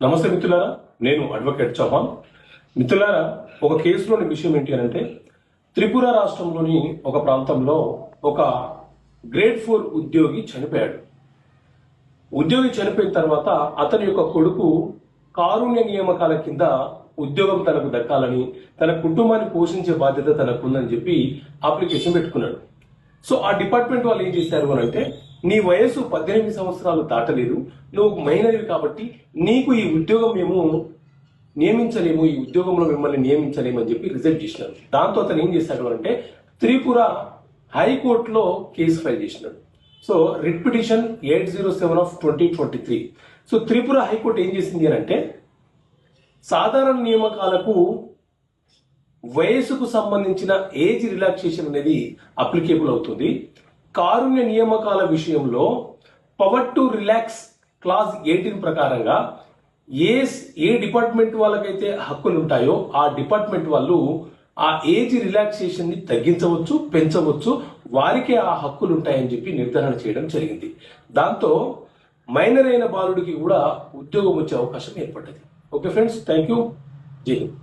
నమస్తే మిత్రులారా నేను అడ్వకేట్ చౌహాన్. మిత్రులారా ఒక కేసులోని విషయం ఏంటి అని అంటే త్రిపుర రాష్ట్రంలోని ఒక ప్రాంతంలో ఒక గ్రేడ్ ఫోర్ ఉద్యోగి చనిపోయాడు. ఉద్యోగి చనిపోయిన తర్వాత అతని యొక్క కొడుకు కారుణ్య నియామకాల కింద ఉద్యోగం తనకు దక్కాలని తన కుటుంబాన్ని పోషించే బాధ్యత తనకుందని చెప్పి అప్లికేషన్ పెట్టుకున్నాడు. సో ఆ డిపార్ట్మెంట్ వాళ్ళు ఏం చేశారు అని అంటే నీ వయసు పద్దెనిమిది సంవత్సరాలు దాటలేదు నువ్వు మైనర్వి కాబట్టి నీకు ఈ ఉద్యోగం మేము నియమించలేము ఈ ఉద్యోగంలో మిమ్మల్ని నియమించలేము అని చెప్పి రిజెక్ట్ చేసినారు దాంతో అతను ఏం చేశాడు అంటే త్రిపుర హైకోర్టులో కేసు ఫైల్ చేసినాడు. So writ petition eight zero seven of twenty twenty three. So Tripura high court ఏం చేసింది అని అంటే సాధారణ నియామకాలకు వయసుకు సంబంధించిన ఏజ్ రిలాక్సేషన్ అనేది అప్లికేబుల్ అవుతుంది. కారుణ్య నియామకాల విషయంలో power to relax clause eighteen ప్రకారంగా ఏ ఏ డిపార్ట్మెంట్ వాళ్ళకైతే హక్కులు ఉంటాయో ఆ డిపార్ట్మెంట్ వాళ్ళు ఆ ఏజ్ రిలాక్సేషన్ని తగ్గించవచ్చు పెంచవచ్చు వారికే ఆ హక్కులు ఉంటాయని చెప్పి నిర్ధారణ చేయడం జరిగింది. దాంతో మైనర్ అయిన బాలుడికి కూడా ఉద్యోగం వచ్చే అవకాశం ఏర్పడ్డది. ఓకే ఫ్రెండ్స్ థ్యాంక్ యూ జై హింద్.